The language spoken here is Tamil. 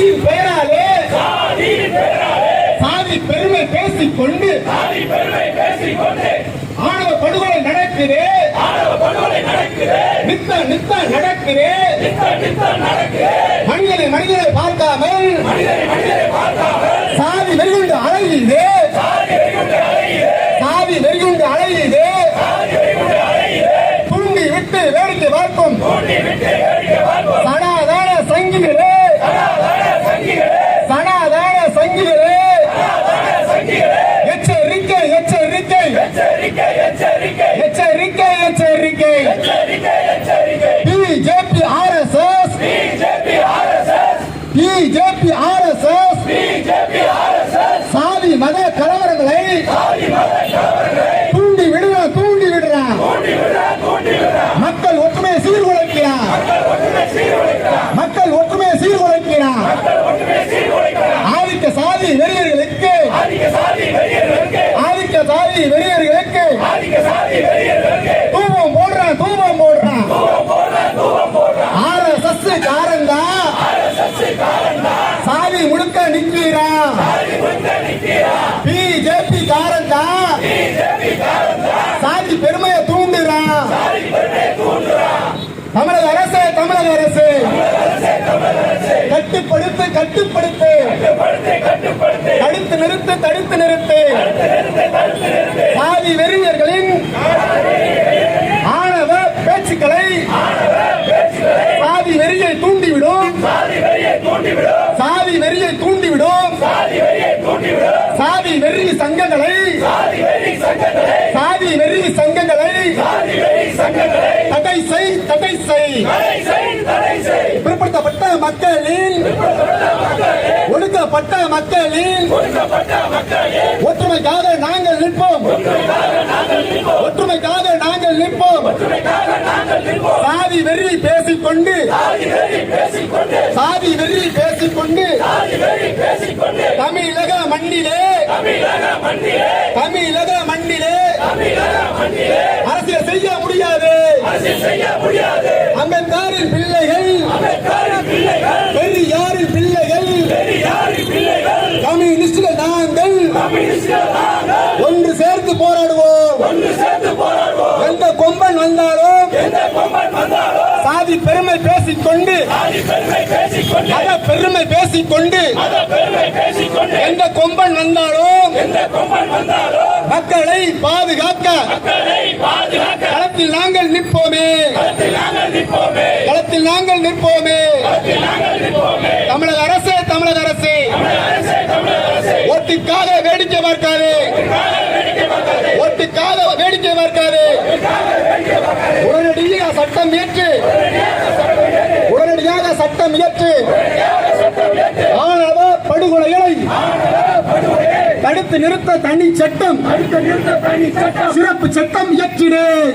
சாதியின் பெயராலே சாதியின் பெயராலே சாதி பெருமை பேசிக்கொண்டு சாதி பெருமை பேசிக்கொண்டு ஆணவ படுகொலை நடக்குது. ஆணவ படுகொலை நடக்குது. நித்த நித்த நடக்குது. நித்த நித்த நடக்குது. மனிதனை மனிதனை பார்க்காமல் மனிதனை மனிதனை பார்க்காமல் சாதி வெறிகுண்டு அழகியது சாதி வெறிகுண்டு அழகியது சாதி வெறிகுண்டு அழகியது சாதி வெறிகுண்டு அழகியது தூண்டி விட்டு வேடிக்கை பார்க்கும். தூண்டி விட்டு எச்சரிக்கை எச்சரிக்கை. எச்சரிக்கை எச்சரிக்கை. எச்சரிக்கை எச்சரிக்கை BJP RSS BJP RSS BJP RSS நிக்கிறா பிஜேபி காரன் தான் சாதி பெருமையை தூண்டுறா. தமிழக அரசு தமிழக அரசு. கட்டுப்படுத்து கட்டுப்படுத்து. தடுத்து நிறுத்து தடுத்து நிறுத்து. சாதி வெறிஞர்களின் ஆணவ பேச்சுக்களை சாதி வெறியை தூண்டிவிடும் தூண்டிவிடும். சங்கங்களை. சாதி வெறி சங்கங்களை. தடை செய் தடை செய் பிற்படுத்தப்பட்ட மக்களின் ஒடுக்கப்பட்ட மக்களின் ஒற்றுமைக்காக நாங்கள் நிற்போம் ஒற்றுமைக்காக நாங்கள் நிற்போம். ஒற்றுமைக்காக நாங்கள் நிற்போம். சாதி வெறி பேசிக்கொண்டு சாதி வெறி பேசிக்கொண்டு சாதி வெறி பேசிக்கொண்டு சாதி வெறி பேசிக்கொண்டு தமிழக மண்ணிலே தமிழக மண்ணிலே தமிழக மண்ணிலே தமிழக மண்ணிலே அரசியல் செய்ய முடியாது. அரசியல் செய்ய முடியாது. அம்பேத்கரின் பிள்ளைகள் அம்பேத்கரின் பிள்ளைகள் பெரியாரின் பிள்ளைகள் பெரியாரின் பிள்ளைகள் கம்யூனிஸ்டுகள் நாங்கள். கம்யூனிஸ்டுகள் நாங்கள். சாதி பெருமை பேசிக்கொண்டு மத பெருமை பேசிக் கொண்டு எந்த கொம்பன் வந்தாலும் மக்களை பாதுகாக்க களத்தில் நாங்கள் நிற்போமே. களத்தில் நாங்கள் நிற்போமே. தமிழக அரசு தமிழக அரசு. ஓட்டுக்காக வேடிக்கை பார்க்காது. உடனடியாக சட்டம் இயற்று உடனடியாக சட்டம் இயற்று ஆணவ படுகொலைகளை தடுத்து நிறுத்த தனி சட்டம். நிறுத்த சட்டம் சிறப்பு சட்டம் இயற்றினேன்